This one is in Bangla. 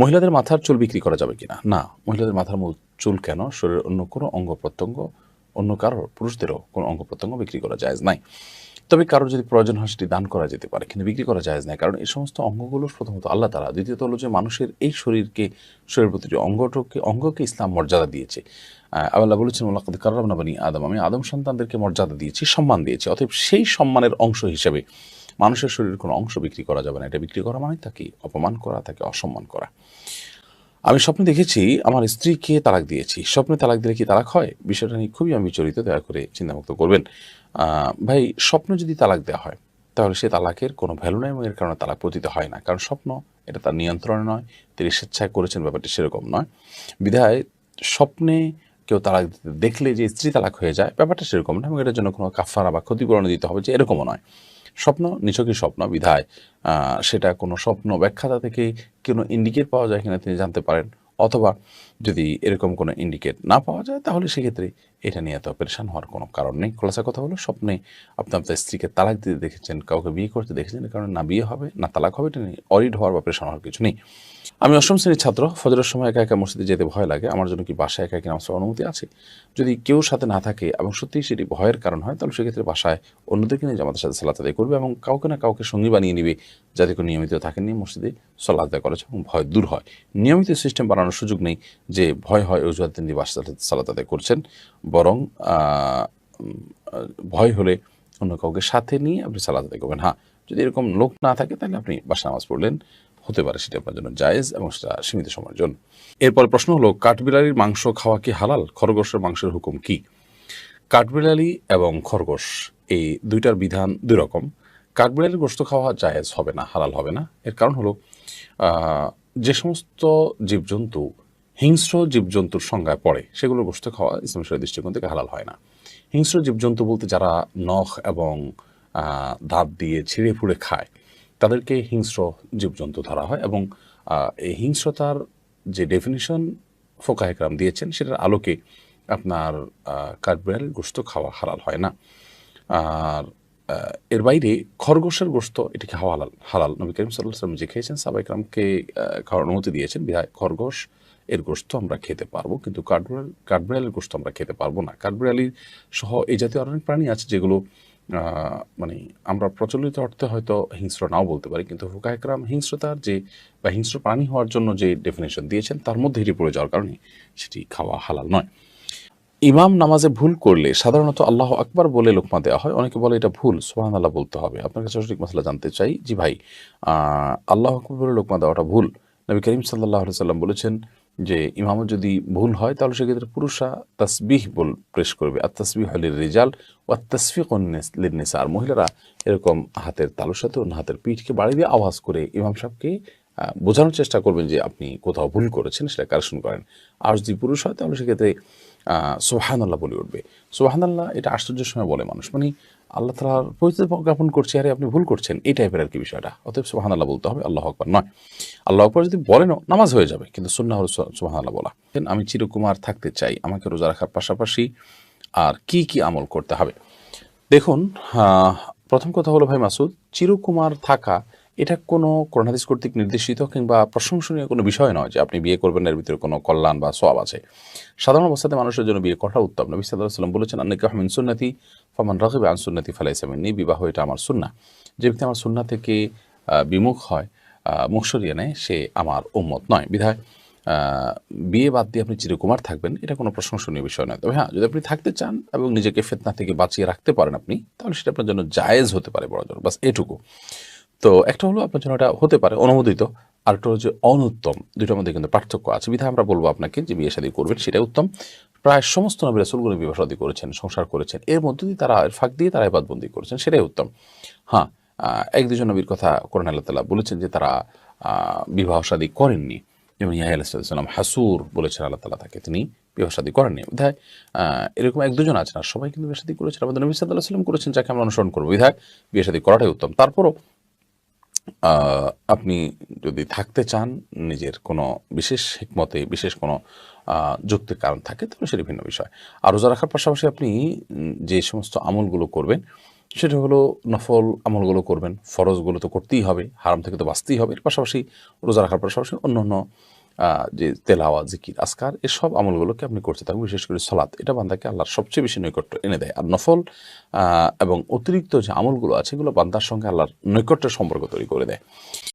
মহিলাদের মাথার চুল বিক্রি করা যাবে কিনা? না, মহিলাদের মাথার মূল চুল কেন? শরীরের অন্য কোনো অঙ্গ প্রত্যঙ্গ, অন্য কারোর, পুরুষদেরও কোনো অঙ্গ প্রত্যঙ্গ বিক্রি করা যায় নাই। তবে কারোর যদি প্রয়োজন হয়, সেটি দান করা যেতে পারে, কিন্তু বিক্রি করা যায় না কারণ এই সমস্ত অঙ্গগুলো প্রথমত আল্লাহ তারা দ্বিতীয়ত হলো যে মানুষের এই শরীরকে, শরীরের প্রতিটি অঙ্গটকে, অঙ্গকে ইসলাম মর্যাদা দিয়েছে। আল্লাহ বলেছেন মোল্লাকাদ কার্রাম বানি আদম। আমি আদম সন্তানদেরকে মর্যাদা দিয়েছি, সম্মান দিয়েছি, অতএব সেই সম্মানের অংশ হিসেবে মানুষের শরীরের কোনো অংশ বিক্রি করা যাবে না। এটা বিক্রি করা মানে তাকে অপমান করা, তাকে অসম্মান করা। আমি স্বপ্নে দেখেছি, আমার স্ত্রীকে তালাক দিয়েছি। স্বপ্নে তালাক দিলে কি তালাক হয়? বিষয়টা নিয়ে খুবই আমি বিচলিত, দয়া করে চিন্তামুক্ত করবেন। ভাই, স্বপ্ন যদি তালাক দেওয়া হয়, তাহলে সে তালাকের কোনো ভ্যালু নাই এবং এর কারণে তালাক পতিত হয় না। কারণ স্বপ্ন, এটা তার নিয়ন্ত্রণে নয়, তিনি স্বেচ্ছায় করেছেন, ব্যাপারটি সেরকম নয়। বিধায় স্বপ্নে কেউ তালাক দেখলে যে স্ত্রী তালাক হয়ে যায়, ব্যাপারটা সেরকম না এবং এটার জন্য কোনো কাফারা বা ক্ষতিপূরণ দিতে হবে যে এরকমও নয়। স্বপ্ন নিছকই স্বপ্ন, বিধায়। সেটা কোনো স্বপ্ন ব্যাখ্যাতা থেকে কোনো ইন্ডিকেট পাওয়া যায় কিনা তিনি জানতে পারেন। অথবা যদি এরকম কোনো ইন্ডিকেট না পাওয়া যায়, তাহলে সেক্ষেত্রে এটা নিয়ে এত পরেশান হওয়ার কোনো কারণ নেই। খোলাসা কথা হলো, স্বপ্নে আপনি আপনার স্ত্রীকে তালাক দিতে দেখেছেন, কাউকে বিয়ে করতে দেখেছেন কারণ না বিয়ে হবে, না তালাক হবে, এটা নিয়ে অরিড হওয়ার বা পরেশান হওয়ার কিছু নেই। আমি অষ্টম শ্রেণির ছাত্র, ফজরের সময় একা একা মসজিদে যেতে ভয় লাগে, আমার জন্য কি বাসায় একা একা আমার অনুমতি আছে? যদি কেউ সাথে না থাকে এবং সত্যিই সেটি ভয়ের কারণ হয়, তাহলে সেক্ষেত্রে বাসায় অন্যদেরকে নিয়ে জামাতের সাথে সালাত আদায় করবে এবং কাউকে না কাউকে সঙ্গী বানিয়ে নিবে যাতে করে নিয়মিত থাকেন নিয়ে মসজিদে সালাত আদায় করেছে এবং ভয় দূর হয়। নিয়মিত সিস্টেম বানানোর সুযোগ নেই যে ভয় হয়, অজুহাত দিয়ে বাসা সালাত আদায় করছেন। বরং ভয় হলে অন্য কাউকে সাথে নিয়ে আপনি সালাত আদায় করবেন। হ্যাঁ যদি এরকম লোক না থাকে, তাহলে আপনি বাসা নামাজ পড়লেন। হতে পারে সেটা আপনার জন্য জায়েজ এবং সেটা সীমিত সময়ের জন্য। এরপর প্রশ্ন হলো, কাঠবিলালির মাংস খাওয়া কি হালাল? খরগোশের মাংসের হুকুম কি? কাঠবিলালি এবং খরগোশ, এই দুইটার বিধান দুই রকম। কাঠবিলালির গোস্ত খাওয়া জায়েজ হবে না, হালাল হবে না। এর কারণ হলো যে সমস্ত জীবজন্তু হিংস্র জীবজন্তুর সংজ্ঞায় পড়ে। সেগুলোর গোস্ত খাওয়া ইসলাম শরীর দৃষ্টিকোণ থেকে হালাল হয় না। হিংস্র জীবজন্তু বলতে যারা নখ এবং দাঁত দিয়ে ছিঁড়ে ফুড়ে খায়, তাদেরকে হিংস্র জীবজন্তু ধরা হয় এবং এই হিংস্রতার যে ডেফিনিশন ফোকা একরাম দিয়েছেন, সেটার আলোকে আপনার কাঠবিড়ালের গোস্ত খাওয়া হালাল হয় না। আর এর বাইরে খরগোশের গোস্ত, এটিকে হালাল হালাল। নবী করিম সাল্লাহ সাল্লাম যে খেয়েছেন সাবাইকরামকে খাওয়ার অনুমতি দিয়েছেন। বিধায় খরগোশ এর গোস্ত আমরা খেতে পারব, কিন্তু কাঠবিড়াল, কাঠবিড়ালের গোস্ত আমরা খেতে পারব না। কাঠবিড়ালির সহ এই জাতীয় অনেক প্রাণী আছে যেগুলো মানে আমরা প্রচলিত অর্থে হয়তো হিংস্র নাও বলতে পারি, কিন্তু হুকা একরাম হিংস্রতার যে, বা হিংস্র প্রাণী হওয়ার জন্য যে ডেফিনেশন দিয়েছেন, তার মধ্যে এটি পড়ে যাওয়ার কারণে সেটি খাওয়া হালাল নয়। ইমাম নামাজে ভুল করলে সাধারণত আল্লাহ আকবার বলে লোকমা দেওয়া হয়, অনেকে বলে এটা ভুল সোহান আল্লাহ বলতে হবে। আপনার কাছে সঠিক মশলা জানতে চাই, জি ভাই আল্লাহ আকবর বলে লোকমা দেওয়াটা ভুল। নবী করিম সাল্লাহ সাল্লাম বলেছেন যে ইমামও যদি ভুল হয়, তাহলে সেক্ষেত্রে পুরুষরা তাসবিহ বল প্রেস করবে। আর তাসবিহ হলির রেজাল ও তসফিক লিনিসা আর মহিলারা এরকম হাতের তালুর সাথে অন্য হাতের পিঠকে বাড়িয়ে দিয়ে আওয়াজ করে ইমাম সাহেবকে বোঝানোর চেষ্টা করবেন যে আপনি কোথাও ভুল করেছেন, সেটা কারেকশন করেন। আর যদি পুরুষ হয়, তাহলে সেক্ষেত্রে সোহান আল্লাহ বলে উঠবে। সোহান আল্লাহ এটা আশ্চর্যের সময় বলে মানুষ। মানে আল্লাহ তালার পরিচিত জ্ঞাপন করছি, আরে আপনি ভুল করছেন। এই টাইপের আর কি বিষয়টা। অতএব সোহান আল্লাহ বলতে হবে, আল্লাহ আকবর। নয় আল্লাহ আকবর যদি বলেনও নামাজ হয়ে যাবে, কিন্তু সুন্না হল সোহান আল্লাহ বলা। আমি চিরকুমার থাকতে চাই, আমাকে রোজা রাখার পাশাপাশি আর কি কি আমল করতে হবে। দেখুন প্রথম কথা হলো ভাই মাসুদ, চিরকুমার থাকা এটা কোনো করোনাদিস কর্তৃক নির্দেশিত কিংবা প্রশংসনীয় কোনো বিষয় নয় যে আপনি বিয়ে করবেন, এর ভিতরে কোনো কল্যাণ বা সব আছে। সাধারণ অবস্থাতে মানুষের জন্য বিয়ে করা উত্তম। নবী সাল্লাম বলেছেন আন্নিকা মিন সুন্নতি ফমান রাগিব আন সুন্নতি ফালাইসামিনী বিবাহ এটা আমার সুন্না। যে ব্যক্তি আমার সুন্না থেকে বিমুখ হয় মুখ সরিয়ে নেয়, সে আমার উম্মত নয়। বিধায় বিয়ে বাদ দিয়ে আপনি চিরকুমার থাকবেন, এটা কোনো প্রশংসনীয় বিষয় নয়। তবে হ্যাঁ যদি আপনি থাকতে চান এবং নিজেকে ফেতনা থেকে বাঁচিয়ে রাখতে পারেন আপনি, তাহলে সেটা আপনার জন্য জায়েজ হতে পারে বড় জন্য বাস এটুকু। তো একটা হলো আপনার জন্য এটা হতে পারে অনুমোদিত আর একটা হচ্ছে অনুত্তম। দুটোর মধ্যে কিন্তু পার্থক্য আছে। বিধায় আমরা বলব আপনাকে যে বিয়ে শাদী করবেন সেটাই উত্তম। প্রায় সমস্ত নবী রাসুলগুলো বিবাহ শাদী করেছেন, সংসার করেছেন। এর মধ্যে দিয়ে তারা ফাঁক দিয়ে তারা এবাদবন্দি করেছেন, সেটাই উত্তম। হ্যাঁ এক দুজন নবীর কথা কোরআন আল্লাহ তালা বলেছেন যে তারা বিবাহ শাদী করেননি। যেমন ইয়াহ আলাইসাল্লাম হাসুর বলেছেন আল্লাহ তালা তাকে, তিনি বিবাহ শাদী করেননি। বিধায় এরকম এক দুজন আছেন আর সবাই কিন্তু বিয়ে করেছেন। আমাদের নবী সাল্লাহ সাল্লাম করেছেন যাকে আমরা অনুসরণ করব। বিধায় বিয়ে করাটাই উত্তম। তারপরও আপনি যদি থাকতে চান, নিজের কোনো বিশেষ হিকমতে, বিশেষ কোনো যুক্তির কারণ থাকে, তাহলে সেটি ভিন্ন বিষয়। আর রোজা রাখার পাশাপাশি আপনি যে সমস্ত আমলগুলো করবেন, সেটা হলো নফল আমলগুলো করবেন। ফরজগুলো তো করতেই হবে, হারাম থেকে তো বাঁচতেই হবে। এর পাশাপাশি রোজা রাখার পাশাপাশি অন্য অন্য যে তেলাওয়া জিকির আসকার এসব আমলগুলোকে আপনি করতে থাকবেন বিশেষ করে সলাৎ। এটা বান্দাকে আল্লাহর সবচেয়ে বেশি নৈকট্য এনে দেয়। আর নফল এবং অতিরিক্ত যে আমলগুলো আছে, এগুলো বান্দার সঙ্গে আল্লাহর নৈকট্যের সম্পর্ক তৈরি করে দেয়।